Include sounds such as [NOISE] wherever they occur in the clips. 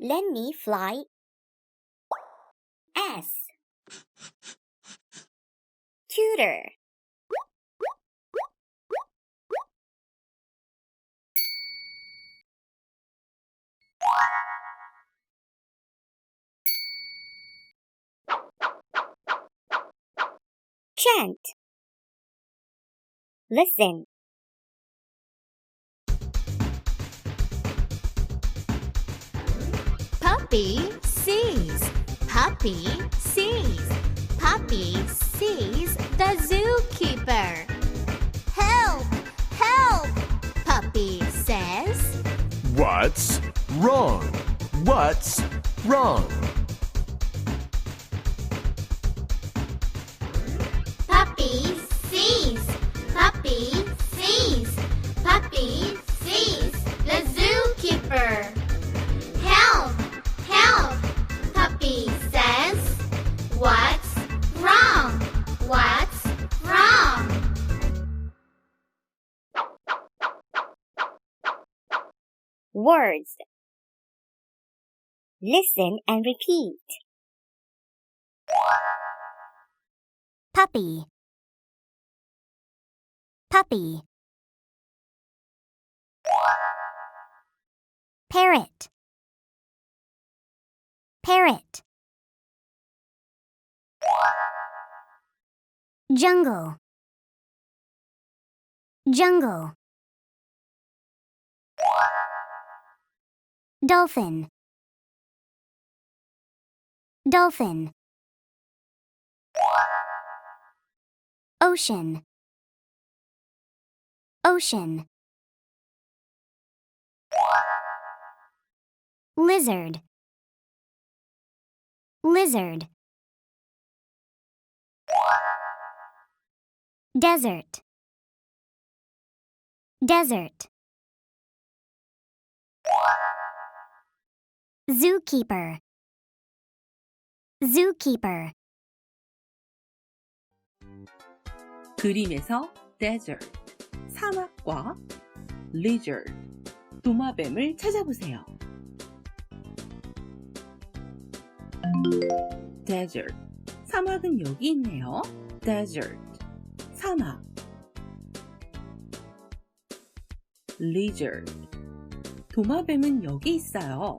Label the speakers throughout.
Speaker 1: Let me fly. S. Tutor. Chant. Listen.
Speaker 2: Puppy sees. Puppy sees. Puppy sees the zookeeper. Help! Help! Puppy says.
Speaker 3: What's wrong? What's wrong?
Speaker 1: Words. Listen and repeat. Puppy. Puppy. Parrot. Parrot. Jungle. Jungle. Dolphin. Dolphin. Ocean. Ocean. Lizard. Lizard. Desert. Desert. Zookeeper. Zookeeper.
Speaker 4: 그림에서 desert, 사막과 lizard, 도마뱀을 찾아보세요. desert, 사막은 여기 있네요. desert, 사막. lizard, 도마뱀은 여기 있어요.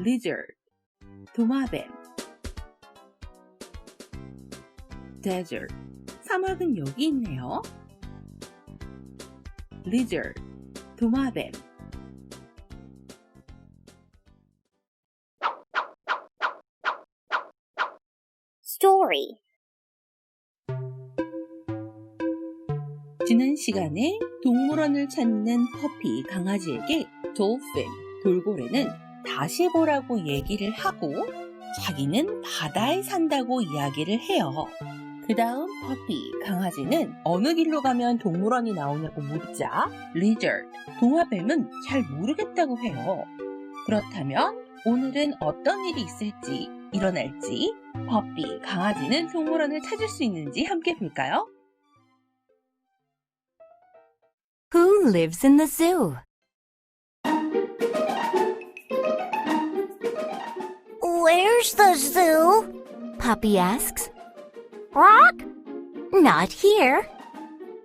Speaker 4: Lizard, 도마뱀. desert, 사막은 여기 있네요. lizard, 도마뱀.
Speaker 1: Story.
Speaker 4: 지난 시간에 동물원을 찾는 퍼피 강아지에게 dolphin, 돌고래는 다시 보라고 얘기를 하고 자기는 바다에 산다고 이야기를 해요. 그 다음 퍼피 강아지는 어느 길로 가면 동물원이 나오냐고 묻자 lizard, 동화뱀은 잘 모르겠다고 해요. 그렇다면 오늘은 어떤 일이 있을지 일어날지 퍼피 강아지는 동물원을 찾을 수 있는지 함께 볼까요?
Speaker 2: Lives in the zoo?
Speaker 1: Where's the zoo?
Speaker 2: Puppy asks.
Speaker 1: Rock?
Speaker 2: Not here.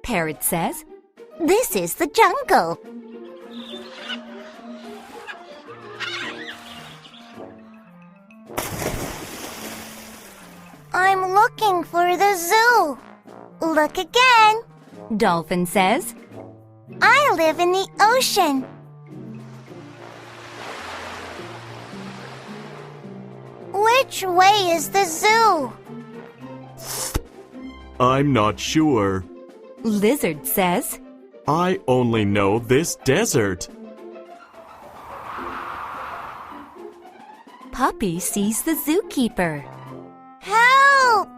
Speaker 2: Parrot says.
Speaker 1: This is the jungle. I'm looking for the zoo. Look again.
Speaker 2: Dolphin says.
Speaker 1: I live in the ocean. Which way is the zoo?
Speaker 3: I'm not sure.
Speaker 2: Lizard says.
Speaker 3: I only know this desert.
Speaker 2: Puppy sees the zookeeper.
Speaker 1: Help!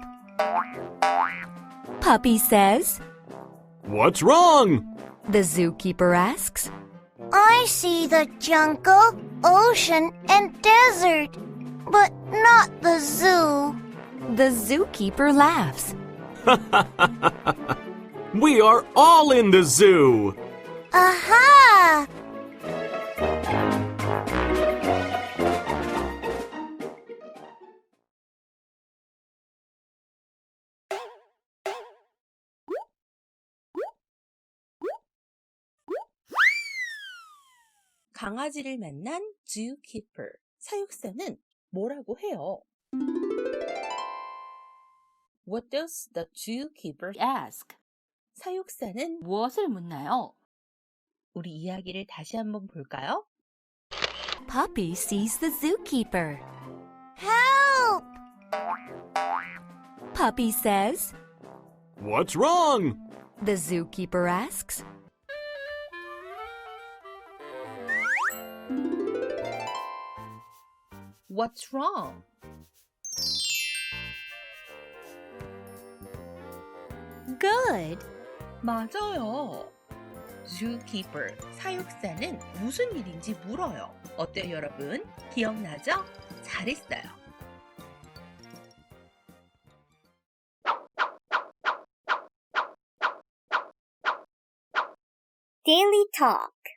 Speaker 2: Puppy says.
Speaker 3: What's wrong?
Speaker 2: The zookeeper asks.
Speaker 1: I see the jungle, ocean, and desert, but not the zoo.
Speaker 2: The zookeeper laughs. [LAUGHS]
Speaker 3: We are all in the zoo.
Speaker 1: Aha!
Speaker 4: 강아지를 만난 zookeeper, 사육사는 뭐라고 해요? What does the zookeeper ask? 사육사는 무엇을 묻나요? 우리 이야기를 다시 한번 볼까요?
Speaker 2: Puppy sees the zookeeper.
Speaker 5: Help!
Speaker 2: Puppy says,
Speaker 3: What's wrong?
Speaker 2: the zookeeper asks,
Speaker 4: What's wrong?
Speaker 2: good.
Speaker 4: 맞아요. zookeeper, 사육사는 무슨 일인지 물어요. 어때요, 여러분? 기억나죠? 잘했어요.
Speaker 5: Daily Talk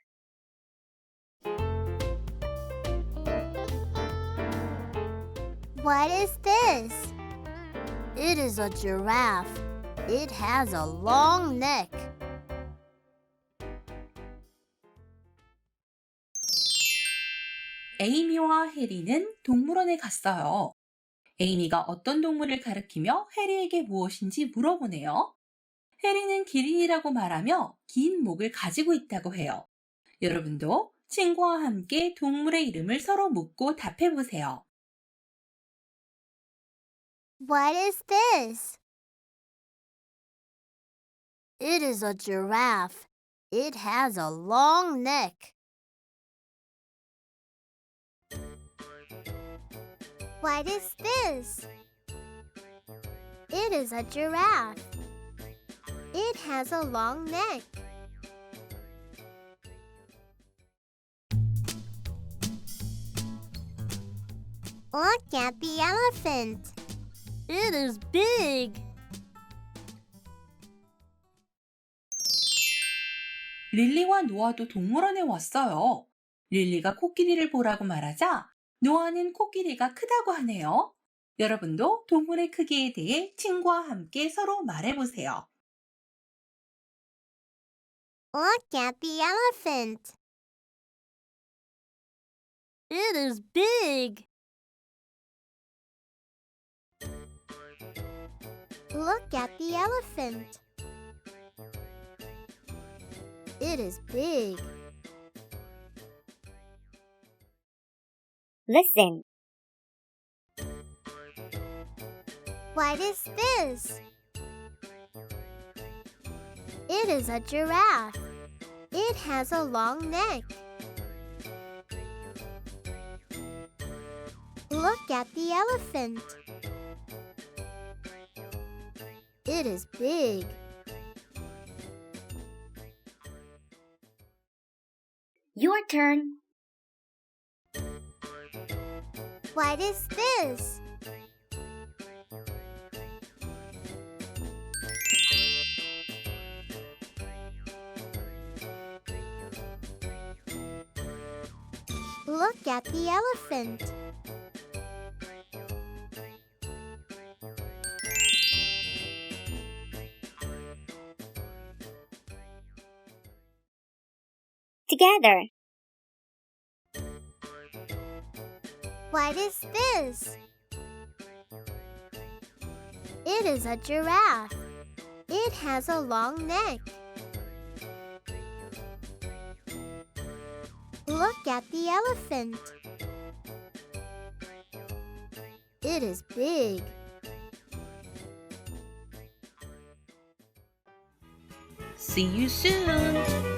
Speaker 5: What is this? It is a giraffe. It has a long neck.
Speaker 4: 에이미와 해리는 동물원에 갔어요. 에이미가 어떤 동물을 가리키며 해리에게 무엇인지 물어보네요. 해리는 기린이라고 말하며 긴 목을 가지고 있다고 해요. 여러분도 친구와 함께 동물의 이름을 서로 묻고 답해 보세요.
Speaker 5: What is this? It is a giraffe. It has a long neck. What is this? It is a giraffe. It has a long neck. Look at the elephant. It is big.
Speaker 4: 릴리와 노아도 동물원에 왔어요. 릴리가 코끼리를 보라고 말하자 노아는 코끼리가 크다고 하네요. 여러분도 동물의 크기에 대해 친구와 함께 서로 말해보세요.
Speaker 5: Look at the elephant. It is big. Look at the elephant. It is big.
Speaker 6: Listen.
Speaker 5: What is this? It is a giraffe. It has a long neck. Look at the elephant. It is big.
Speaker 6: Your turn.
Speaker 5: What is this? Look at the elephant.
Speaker 6: Together.
Speaker 5: What is this? It is a giraffe. It has a long neck. Look at the elephant. It is big.
Speaker 4: See you soon!